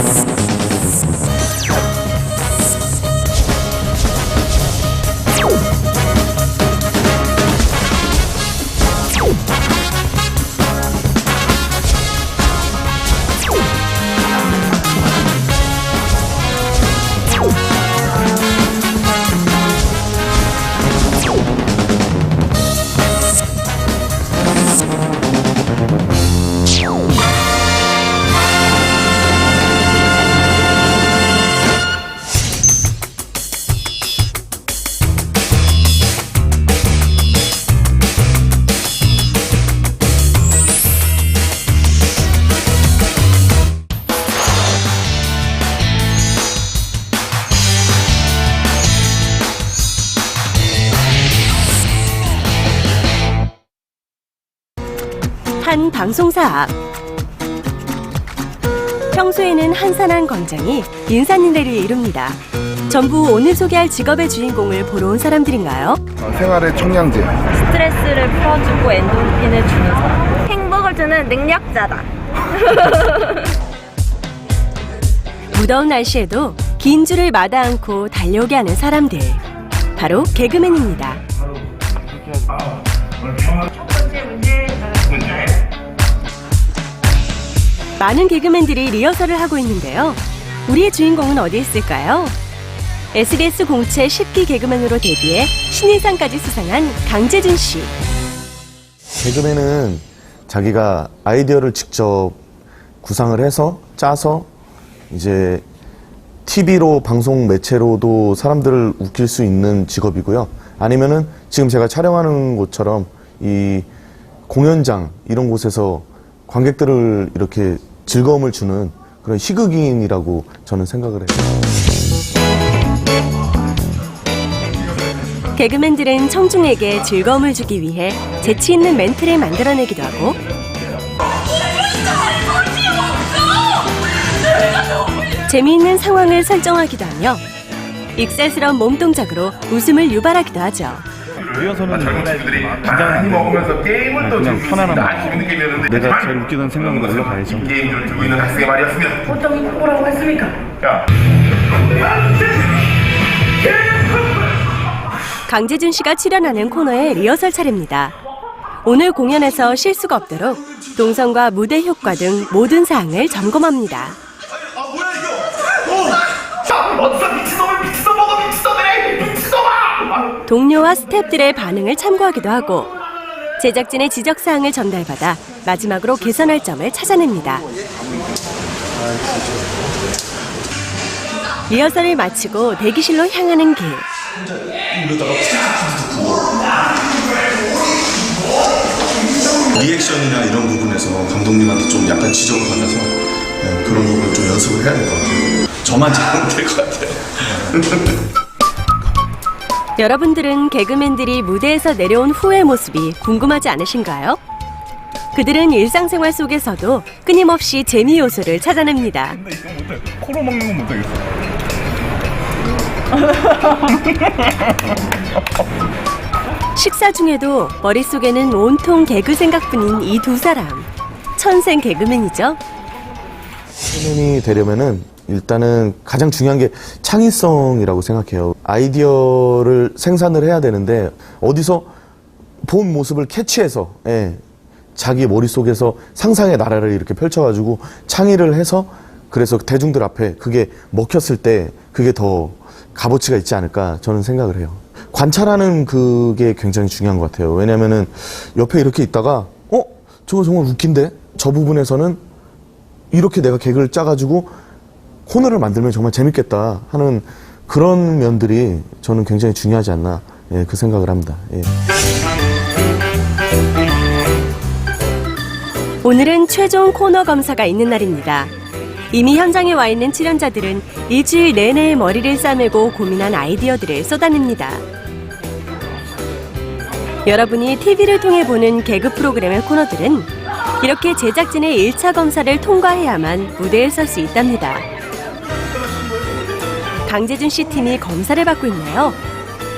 Podcast. 한 방송사 앞. 평소에는 한산한 광장이 인산인대를 이룹니다. 전부 오늘 소개할 직업의 주인공을 보러 온 사람들인가요? 어, 생활의 청량제. 스트레스를 풀어주고 엔돌핀을 주는 사람. 행복을 주는 능력자다. 무더운 날씨에도 긴 줄을 마다 않고 달려오게 하는 사람들. 바로 개그맨입니다. 많은 개그맨들이 리허설을 하고 있는데요. 우리의 주인공은 어디에 있을까요? SBS 공채 10기 개그맨으로 데뷔해 신인상까지 수상한 강재준 씨. 개그맨은 자기가 아이디어를 직접 구상을 해서 짜서 이제 TV로 방송 매체로도 사람들을 웃길 수 있는 직업이고요. 아니면은 지금 제가 촬영하는 곳처럼 이 공연장 이런 곳에서 관객들을 이렇게 즐거움을 주는 그런 희극인이라고 저는 생각을 해요. 개그맨들은 청중에게 즐거움을 주기 위해 재치 있는 멘트를 만들어내기도 하고 재미있는 상황을 설정하기도 하며 익살스러운 몸 동작으로 웃음을 유발하기도 하죠. 리허설은 많이 먹으면서 게임을 또 그냥 편안한. 마음. 내가 제일 웃기던 생각으로 올라가야죠. 게임을 들고 있는 학생의 말이었으면 보통이 뭐라고 했습니까? 야 강재준 씨가 출연하는 코너의 리허설 차례입니다. 오늘 공연에서 실수가 없도록 동선과 무대 효과 등 모든 사항을 점검합니다. 동료와 스태프들의 반응을 참고하기도 하고 제작진의 지적 사항을 전달받아 마지막으로 개선할 점을 찾아냅니다. 리허설을 마치고 대기실로 향하는 길. 리액션이나 이런 부분에서 감독님한테 좀 약간 지적을 받아서 네, 그런 부분을 좀 연습을 해야 될 것 같아요. 저만 잘하면 될 것 같아요. 여러분들은 개그맨들이 무대에서 내려온 후의 모습이 궁금하지 않으신가요? 그들은 일상생활 속에서도 끊임없이 재미 요소를 찾아냅니다. 이거 못해. 코로 먹는 건 못하겠어. 식사 중에도 머릿속에는 온통 개그 생각뿐인 이 두 사람. 천생 개그맨이죠. 개그맨이 되려면은 일단은 가장 중요한 게 창의성이라고 생각해요. 아이디어를 생산을 해야 되는데 어디서 본 모습을 캐치해서 예, 자기 머릿속에서 상상의 나라를 이렇게 펼쳐가지고 창의를 해서 그래서 대중들 앞에 그게 먹혔을 때 그게 더 값어치가 있지 않을까 저는 생각을 해요. 관찰하는 그게 굉장히 중요한 것 같아요. 왜냐면은 옆에 이렇게 있다가 어? 저거 정말 웃긴데? 저 부분에서는 이렇게 내가 개그를 짜가지고 코너를 만들면 정말 재밌겠다 하는 그런 면들이 저는 굉장히 중요하지 않나 예, 그 생각을 합니다. 예. 오늘은 최종 코너 검사가 있는 날입니다. 이미 현장에 와 있는 출연자들은 일주일 내내 머리를 싸매고 고민한 아이디어들을 쏟아냅니다. 여러분이 TV를 통해 보는 개그 프로그램의 코너들은 이렇게 제작진의 1차 검사를 통과해야만 무대에 설 수 있답니다. 강재준 씨 팀이 검사를 받고 있네요.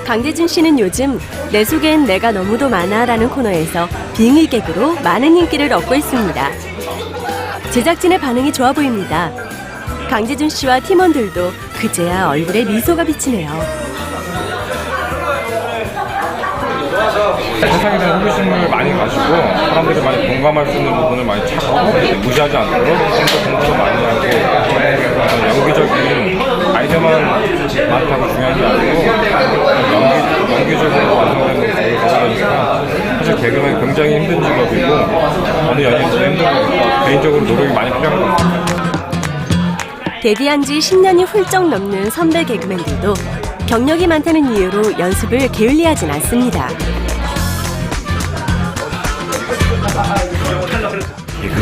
강재준 씨는 요즘 내 속엔 내가 너무도 많아라는 코너에서 빙의 개그로 많은 인기를 얻고 있습니다. 제작진의 반응이 좋아 보입니다. 강재준 씨와 팀원들도 그제야 얼굴에 미소가 비치네요. 세상에 호기심을 많이 가지고 사람들이 많이 공감할 수 있는 부분을 많이 찾고 무시하지 않도록 좀더 공부도 많이 하고 연기적인 아이디어만 많다고 중요한 게 아니고 연기, 연기적으로 완성되는 것을 가져가니까 사실 개그맨 굉장히 힘든 직업이고 어느 연예인도 힘들고 개인적으로 노력이 많이 필요한 것 같아요. 데뷔한 지 10년이 훌쩍 넘는 선배 개그맨들도 경력이 많다는 이유로 연습을 게을리하진 않습니다.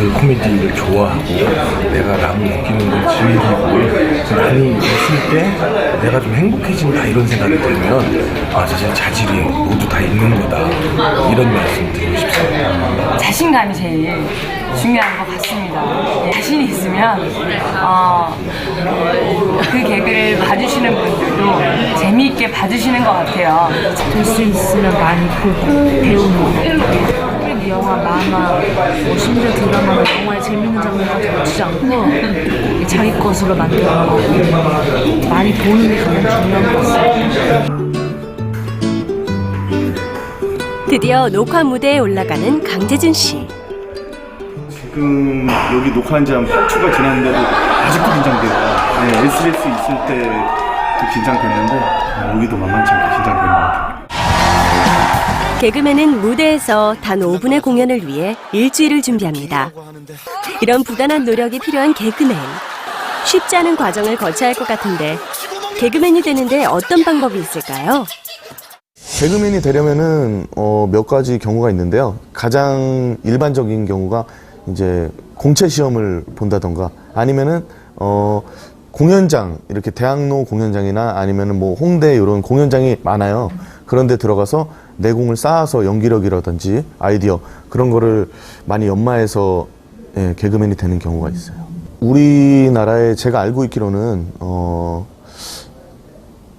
그 코미디를 좋아하고 내가 남 웃기는 걸 즐기고 남이 웃을 때 내가 좀 행복해진다 이런 생각이 들면 아 사실 자질이 모두 다 있는 거다 이런 말씀 드리고 싶습니다. 자신감이 제일 중요한 것 같습니다. 네, 자신이 있으면 어, 그 개그를 봐주시는 분들도 재미있게 봐주시는 것 같아요. 될 수 있으면 많이 보고 배우는 거. 영화, 만화, 뭐 심지어 드라마나 영화의 재밌는 장면까지 놓치지 않고 자기 것으로 만드는 거 많이 보는 게 가장 중요한 것 같습니다. 드디어 녹화 무대에 올라가는 강재준 씨. 지금 여기 녹화한 지한 8초가 지났는데도 아직도 긴장돼요. 네, SBS 있을 때도 긴장됐는데 아, 여기도 만만치 않게 긴장되는 것 같아요. 개그맨은 무대에서 단 5분의 공연을 위해 일주일을 준비합니다. 이런 부단한 노력이 필요한 개그맨. 쉽지 않은 과정을 거쳐야 할 것 같은데 개그맨이 되는데 어떤 방법이 있을까요? 개그맨이 되려면은 어, 몇 가지 경우가 있는데요. 가장 일반적인 경우가 이제 공채 시험을 본다던가 아니면은 어, 공연장 이렇게 대학로 공연장이나 아니면은 뭐 홍대 이런 공연장이 많아요. 그런데 들어가서 내공을 쌓아서 연기력이라든지 아이디어 그런 거를 많이 연마해서 예, 개그맨이 되는 경우가 있어요. 우리나라에 제가 알고 있기로는 어,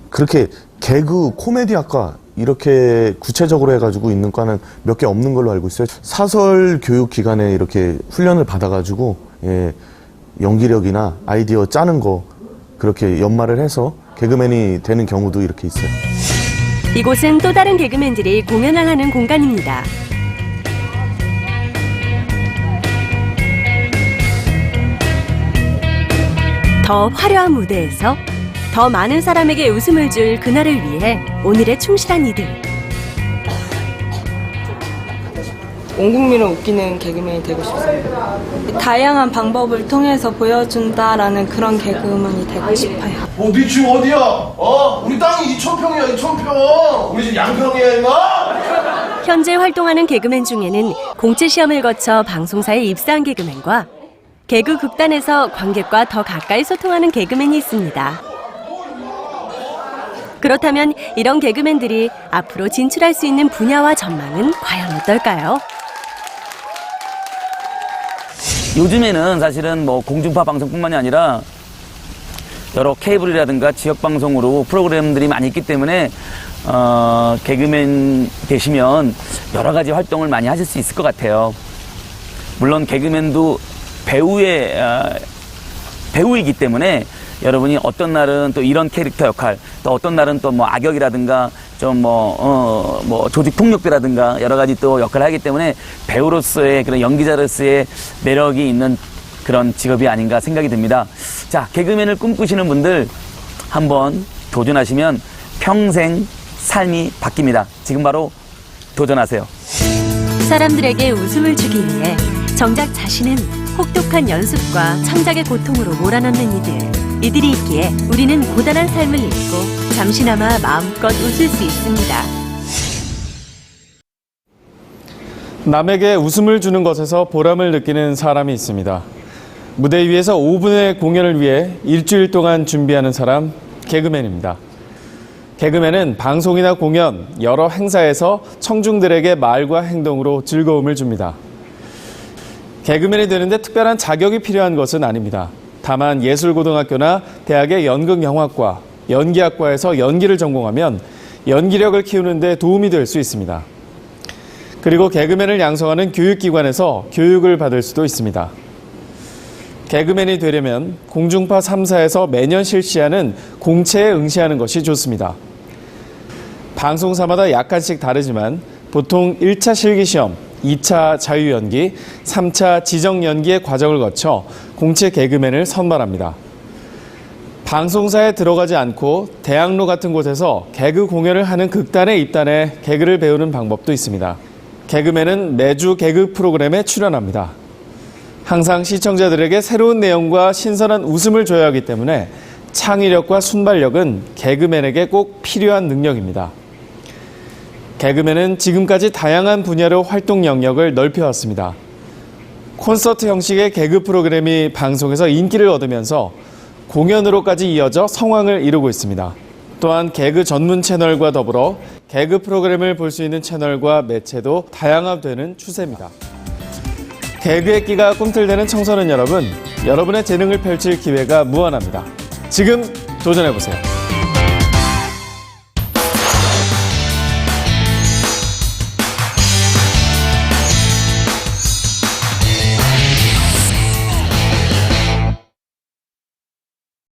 그렇게 개그 코미디 학과 이렇게 구체적으로 해가지고 있는 과는 몇 개 없는 걸로 알고 있어요. 사설 교육 기관에 이렇게 훈련을 받아가지고 예, 연기력이나 아이디어 짜는 거 그렇게 연마를 해서 개그맨이 되는 경우도 이렇게 있어요. 이곳은 또 다른 개그맨들이 공연을 하는 공간입니다. 더 화려한 무대에서 더 많은 사람에게 웃음을 줄 그날을 위해 오늘의 충실한 이들. 온 국민을 웃기는 개그맨이 되고 싶습니다. 다양한 방법을 통해서 보여준다라는 그런 개그맨이 되고 싶어요. 어, 네 지금 어디야? 어? 우리 땅이 2,000평이야, 2,000평! 우리 집 양평이야, 임마! 현재 활동하는 개그맨 중에는 공채 시험을 거쳐 방송사에 입사한 개그맨과 개그 극단에서 관객과 더 가까이 소통하는 개그맨이 있습니다. 그렇다면 이런 개그맨들이 앞으로 진출할 수 있는 분야와 전망은 과연 어떨까요? 요즘에는 사실은 뭐 공중파 방송뿐만이 아니라 여러 케이블이라든가 지역 방송으로 프로그램들이 많이 있기 때문에 어, 개그맨 되시면 여러 가지 활동을 많이 하실 수 있을 것 같아요. 물론 개그맨도 배우의 어, 배우이기 때문에 여러분이 어떤 날은 또 이런 캐릭터 역할, 또 어떤 날은 또 뭐 악역이라든가 좀 뭐, 어, 뭐 조직 폭력배라든가 여러 가지 또 역할을 하기 때문에 배우로서의 그런 연기자로서의 매력이 있는 그런 직업이 아닌가 생각이 듭니다. 자, 개그맨을 꿈꾸시는 분들 한번 도전하시면 평생 삶이 바뀝니다. 지금 바로 도전하세요. 사람들에게 웃음을 주기 위해 정작 자신은 혹독한 연습과 창작의 고통으로 몰아넣는 이들. 이들이 있기에 우리는 고단한 삶을 잊고 잠시나마 마음껏 웃을 수 있습니다. 남에게 웃음을 주는 것에서 보람을 느끼는 사람이 있습니다. 무대 위에서 5분의 공연을 위해 일주일 동안 준비하는 사람, 개그맨입니다. 개그맨은 방송이나 공연, 여러 행사에서 청중들에게 말과 행동으로 즐거움을 줍니다. 개그맨이 되는데 특별한 자격이 필요한 것은 아닙니다. 다만 예술고등학교나 대학의 연극영화과, 연기학과에서 연기를 전공하면 연기력을 키우는 데 도움이 될 수 있습니다. 그리고 개그맨을 양성하는 교육기관에서 교육을 받을 수도 있습니다. 개그맨이 되려면 공중파 3사에서 매년 실시하는 공채에 응시하는 것이 좋습니다. 방송사마다 약간씩 다르지만 보통 1차 실기시험, 2차 자유연기, 3차 지정연기의 과정을 거쳐 공채 개그맨을 선발합니다. 방송사에 들어가지 않고 대학로 같은 곳에서 개그 공연을 하는 극단에 입단해 개그를 배우는 방법도 있습니다. 개그맨은 매주 개그 프로그램에 출연합니다. 항상 시청자들에게 새로운 내용과 신선한 웃음을 줘야 하기 때문에 창의력과 순발력은 개그맨에게 꼭 필요한 능력입니다. 개그맨은 지금까지 다양한 분야로 활동 영역을 넓혀왔습니다. 콘서트 형식의 개그 프로그램이 방송에서 인기를 얻으면서 공연으로까지 이어져 성황을 이루고 있습니다. 또한 개그 전문 채널과 더불어 개그 프로그램을 볼 수 있는 채널과 매체도 다양화되는 추세입니다. 개그의 끼가 꿈틀대는 청소년 여러분, 여러분의 재능을 펼칠 기회가 무한합니다. 지금 도전해보세요.